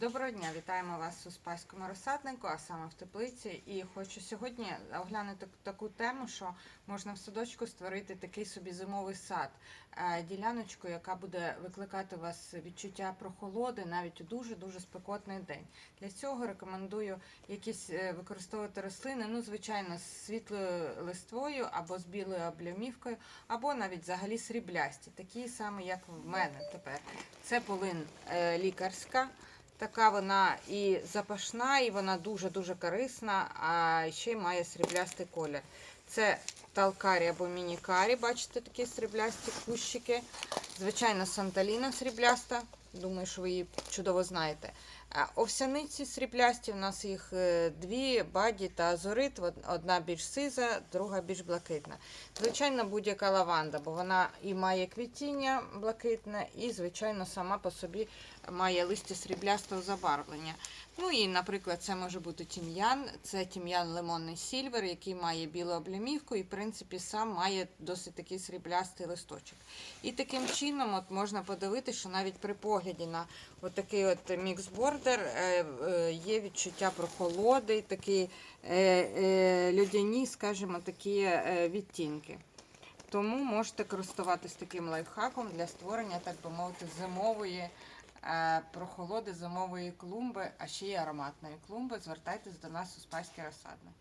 Доброго дня, вітаємо вас у Спаському розсаднику, а саме в теплиці. І хочу сьогодні оглянути таку тему, що можна в садочку створити такий собі зимовий сад, Е, діляночку, яка буде викликати у вас відчуття прохолоди навіть у дуже дуже спекотний день. Для цього рекомендую якісь е, використовувати рослини, ну звичайно, з світлою листвою або з білою облямівкою, або навіть взагалі сріблясті, такі самі, як в мене тепер. Це полин е, лікарська. Така вона і запашна, і вона дуже-дуже корисна, а ще й має сріблястий колір. Це талкарі або мінікарі, бачите, такі сріблясті кущики. Звичайно, санталіна срібляста. Думаю, що ви її чудово знаєте. Овсяниці сріблясті, у нас їх е, дві, баді та азорит. Одна більш сиза, друга більш блакитна. Звичайно, будь-яка лаванда, бо вона і має квітіння блакитне, і, звичайно, сама по собі має листя сріблястого забарвлення. Ну і, наприклад, це може бути тім'ян. Це тім'ян лимонний сільвер, який має білу облямівку і, в принципі, сам має досить такий сріблястий листочок. І таким чином от можна подивитися, що навіть при погляді на от такий от міксбордер е, е, є відчуття прохолоди, такі е, людяні, скажімо, такі відтінки. Тому можете користуватись таким лайфхаком для створення, так би мовити, зимової прохолоди, зимової клумби, а ще й ароматної клумби. Звертайтесь до нас у спайський розсадник.